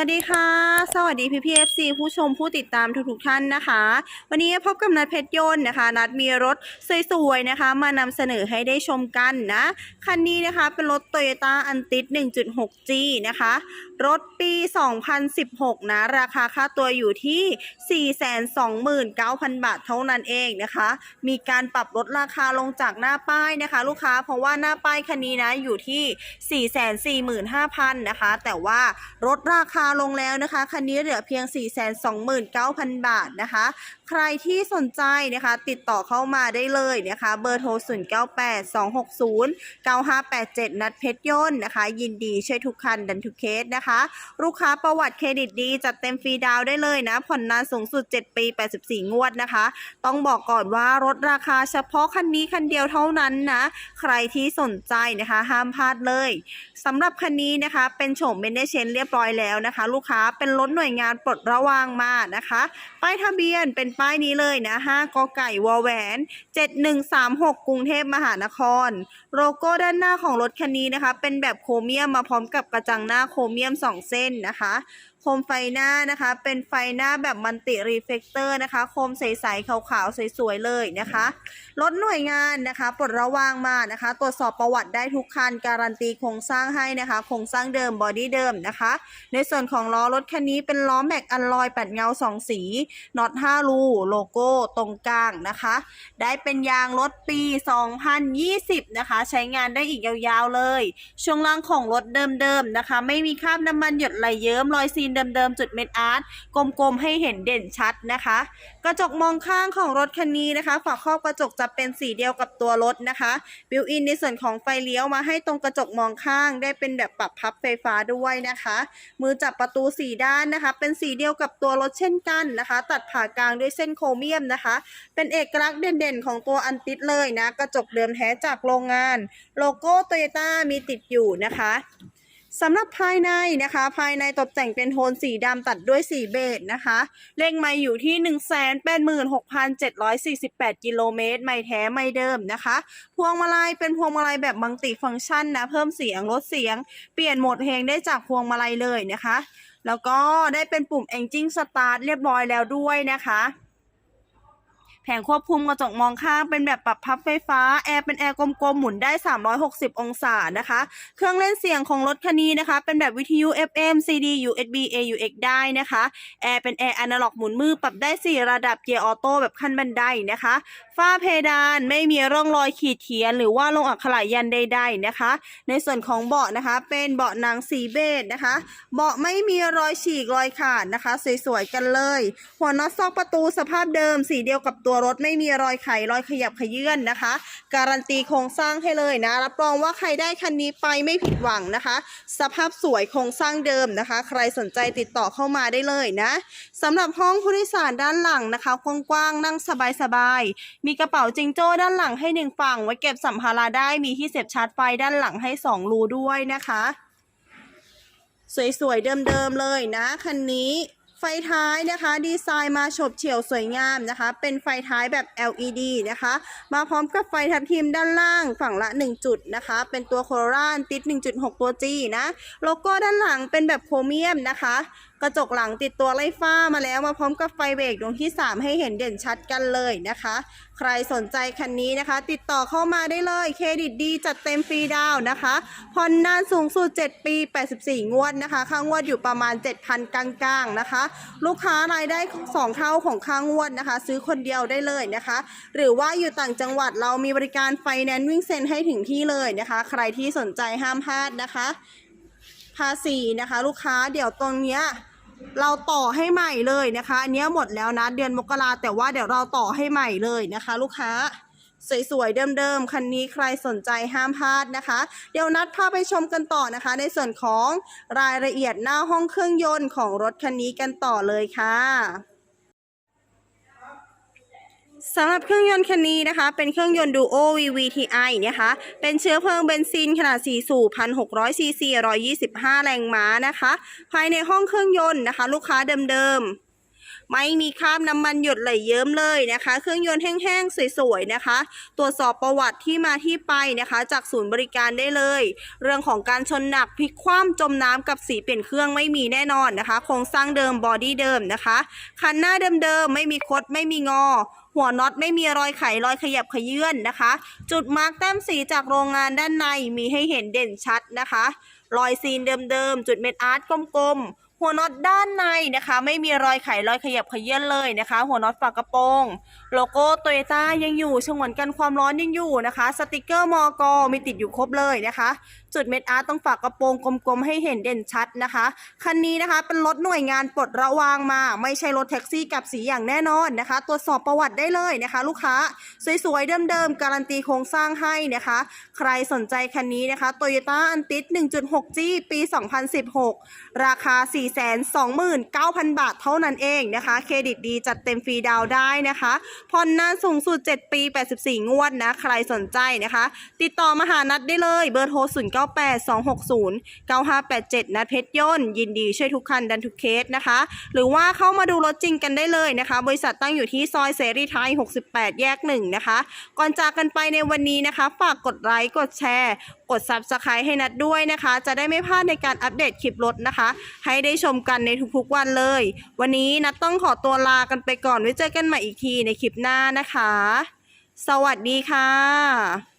สวัสดีค่ะ สวัสดีพี่พีเอฟซีผู้ชมผู้ติดตามทุกๆท่านนะคะ วันนี้พบกับนัดเพชรยนต์นะคะ นัดมีรถสวยๆนะคะ มานำเสนอให้ได้ชมกันนะ คันนี้นะคะเป็นรถ Toyota a n t i ส 1.6G นะคะ รถปี 2016 นะ ราคาค่าตัวอยู่ที่ 429,000 บาทเท่านั้นเองนะคะ มีการปรับลดราคาลงจากหน้าป้ายนะคะ ลูกค้าเพราะว่าหน้าป้ายคันนี้นะอยู่ที่ 445,000นะคะ แต่ว่าลดราคาลงแล้วนะคะคันนี้เหลือเพียง 429,000 บาทนะคะ ใครที่สนใจนะคะติดต่อเข้ามาได้เลยนะคะ เบอร์โทร 0982609587 นัดเพชรยนต์นะคะ ยินดีช่วยทุกคันดันทุกเคสนะคะ ลูกค้าประวัติเครดิตดี จัดเต็มฟรีดาวได้เลยนะ ผ่อนนานสูงสุด 7 ปี 84 งวดนะคะ ต้องบอกก่อนว่าลดราคาเฉพาะคันนี้คันเดียวเท่านั้นนะ ใครที่สนใจนะคะห้ามพลาดเลยสำหรับคันนี้นะคะเป็นโฉมเบนเดเชนเรียบร้อยแล้วนะคะลูกค้าเป็นรถหน่วยงานปลดระวางมานะคะ ป้ายทะเบียนเป็นป้ายนี้เลยนะ5กไก่วอแหวน 7136 กรุงเทพมหานคร โลโก้ด้านหน้าของรถคันนี้นะคะ เป็นแบบโครเมียมมาพร้อมกับกระจังหน้าโครเมียม 2 เส้นนะคะโคมไฟหน้านะคะ เป็นไฟหน้าแบบมันติรีเฟกเตอร์นะคะ โคมใสๆขาวๆสวยๆเลยนะคะรถหน่วยงานนะคะปลดระวางมานะคะ ตรวจสอบประวัติได้ทุกคัน การันตีโครงสร้างให้นะคะ โครงสร้างเดิมบอดี้เดิมนะคะ ในส่วนของล้อรถคันนี้เป็นล้อแม็กอัลลอยปัดเงา 2 สีน็อต5รูโลโก้ตรงกลางนะคะ ได้เป็นยางรถปี 2020 นะคะ ใช้งานได้อีกยาวๆเลย ช่วงล่างของรถเดิมๆนะคะ ไม่มีคราบน้ำมันหยดไหลเยิ้มรอยซีนเดิมๆ จุดเม็ดอาร์ตกลมๆ ให้เห็นเด่นชัดนะคะ กระจกมองข้างของรถคันนี้นะคะ ฝาครอบกระจกจะเป็นสีเดียวกับตัวรถนะคะบิวอินในส่วนของไฟเลี้ยวมาให้ตรงกระจกมองข้าง ได้เป็นแบบปรับพับไฟฟ้าด้วยนะคะ มือจับประตูสีด้านนะคะ เป็นสีเดียวกับตัวรถเช่นกันนะคะ ตัดผ่ากลางด้วยเส้นโครเมียมนะคะ เป็นเอกลักษณ์เด่นๆ ของตัวอันติดเลยนะ กระจกเดิมแท้จากโรงงาน โลโก้โตโยต้ามีติดอยู่นะคะ สำหรับภายในนะคะ ภายในตกแต่งเป็นโทนสีดำตัดด้วยสีเบจนะคะ เลขไม่อยู่ที่ 186,748 กิโลเมตร ไม่แท้ไม่เดิมนะคะ พวงมาลัยเป็นพวงมาลัยแบบมัลติฟังก์ชันนะ เพิ่มเสียงลดเสียง เปลี่ยนโหมดเพลงได้จากพวงมาลัยเลยนะคะ แล้วก็ได้เป็นปุ่ม Engine Start เรียบร้อยแล้วด้วยนะคะ ผงควบคุมกระจกมองข้างเป็นแบบปรับพับไฟฟ้า แอร์เป็นแอร์กลมๆ หมุนได้ 360 องศานะคะ เครื่องเล่นเสียงของรถคันนี้นะคะ เป็นแบบวิทยุ FM CD USB AUX ได้นะคะ แอร์เป็นแอร์อนาล็อกหมุนมือปรับได้ 4 ระดับเกียร์ออโต้แบบขั้นบันไดนะคะ ฝ้าเพดานไม่มีร่องรอยขีดเขียน หรือว่าลงอักขระยันใดๆนะคะ ในส่วนของเบาะนะคะ เป็นเบาะหนังสีเบจนะคะ เบาะไม่มีรอยฉีกรอยขาดนะคะ สวยๆกันเลย หัวน็อตซอกประตูสภาพเดิมสีเดียวกับตัวรถไม่มีรอยไขรอยขยับขยื่นนะคะ การันตีโครงสร้างให้เลยนะ รับรองว่าใครได้คันนี้ไปไม่ผิดหวังนะคะ สภาพสวยโครงสร้างเดิมนะคะ ใครสนใจติดต่อเข้ามาได้เลยนะสำหรับห้องผู้โดยสารด้านหลังนะคะกว้างๆนั่งสบายๆมีกระเป๋าจิงโจ้ด้านหลังให้หนึ่งฝั่งไว้เก็บสัมภาระได้มีที่เสียบชาร์จไฟด้านหลังให้สองรูด้วยนะคะ สวยๆเดิมๆเลยนะคันนี้ ไฟท้ายนะคะดีไซน์มาฉบเฉี่ยวสวยงามนะคะ เป็นไฟท้ายแบบ LED นะคะ มาพร้อมกับไฟทับทิมด้านล่างฝั่งละ 1 จุดนะคะ เป็นตัวโคโรล่าติด 1.6 ตัว G นะ โลโก้ด้านหลังเป็นแบบโครเมียมนะคะ กระจกหลังติดตัวไล่ฟ้ามาแล้วมาพร้อมกับไฟเบรกดวงที่ 3 ให้เห็นเด่นชัดกันเลยนะคะ ใครสนใจคันนี้นะคะ ติดต่อเข้ามาได้เลยเครดิตดีจัดเต็มฟรีดาวนะคะผ่อนนานสูงสุด 7 ปี 84 งวดนะคะค่างวดอยู่ประมาณ 7,000 กลางๆนะคะ ลูกค้ารายได้ 2 เท่าของค่างวดนะคะ ซื้อคนเดียวได้เลยนะคะ หรือว่าอยู่ต่างจังหวัดเรามีบริการไฟแนนซ์วิ่งเซ็นให้ถึงที่เลยนะคะ ใครที่สนใจห้ามพลาดนะคะ ภาษีนะคะ ลูกค้าเดี๋ยวตรงเนี้ยเราต่อให้ใหม่เลยนะคะอันนี้หมดแล้วนะเดือนมกราแต่ว่าเดี๋ยวเราต่อให้ใหม่เลยนะคะ ลูกค้าสวยๆเดิมๆคันนี้ใครสนใจห้ามพลาดนะคะ เดี๋ยวนัดพาไปชมกันต่อนะคะ ในส่วนของรายละเอียดหน้าห้องเครื่องยนต์ของรถคันนี้กันต่อเลยค่ะ สำหรับเครื่องยนต์คันนี้นะคะ เป็นเครื่องยนต์ Duo VVTi นะคะ เป็นเชื้อเพลิงเบนซินขนาด 4 สูบ 1,600 ซีซี 125 แรงม้านะคะ ภายในห้องเครื่องยนต์นะคะ ลูกค้าเดิมๆ ไม่มีคราบน้ำมันหยดไหลเยิ้มเลยนะคะ เครื่องยนต์แห้งๆ สวยๆ นะคะ ตรวจสอบประวัติที่มาที่ไปนะคะ จากศูนย์บริการได้เลย เรื่องของการชนหนักพลิกคว่ำจมน้ำกับสีเปลี่ยนเครื่องไม่มีแน่นอนนะคะ โครงสร้างเดิมบอดี้เดิมนะคะ คันหน้าเดิมๆ ไม่มีคดไม่มีงอ หัวน็อตไม่มีรอยไขรอยขยับขยื่นนะคะ จุดมาร์กแต้มสีจากโรงงานด้านในมีให้เห็นเด่นชัดนะคะ รอยซีนเดิมๆ จุดเม็ดอาร์ตกลมๆ หัวน็อตด้านในนะคะ ไม่มีรอยไขรอยขยับขยื่นเลยนะคะ หัวน็อตฝากระโปรง โลโก้โตโยต้ายังอยู่ฉงวนกันความร้อนยังอยู่นะคะ สติกเกอร์มอกมีติดอยู่ครบเลยนะคะ จุดเม็ดอาร์ตตรงฝากระโปรงกลมๆให้เห็นเด่นชัดนะคะคันนี้นะคะเป็นรถหน่วยงานปลดระวางมา ไม่ใช่รถแท็กซี่กับสีอย่างแน่นอนนะคะ ตรวจสอบประวัติได้เลยนะคะ ลูกค้าสวยๆเดิมๆการันตีโครงสร้างให้นะคะ ใครสนใจคันนี้นะคะ Toyota a n t i s 1.6G ปี 2016 ราคา429,000 บาทเท่านั้นเองนะคะ เครดิตดีจัดเต็มฟรีดาวได้นะคะผ่อนนานสูงสุด 7 ปี 84 งวดนะ ใครสนใจนะคะ ติดต่อมาหานัดได้เลยเบอร์โทร 0982609587 นัดเพชรยนต์ ยินดีช่วยทุกคันดันทุกเคสนะคะ หรือว่าเข้ามาดูรถจริงกันได้เลยนะคะ บริษัทตั้งอยู่ที่ซอยเสรีไทย 68 แยก 1 นะคะ ก่อนจากกันไปในวันนี้นะคะ ฝากกดไลค์กดแชร์ กด Subscribe ให้นัดด้วยนะคะ จะได้ไม่พลาดในการอัปเดตคลิปรถนะคะ ให้ได้ชมกันในทุกๆวันเลย วันนี้นัดต้องขอตัวลากันไปก่อนไว้เจอกันใหม่อีกทีในคลิปหน้านะคะ สวัสดีค่ะ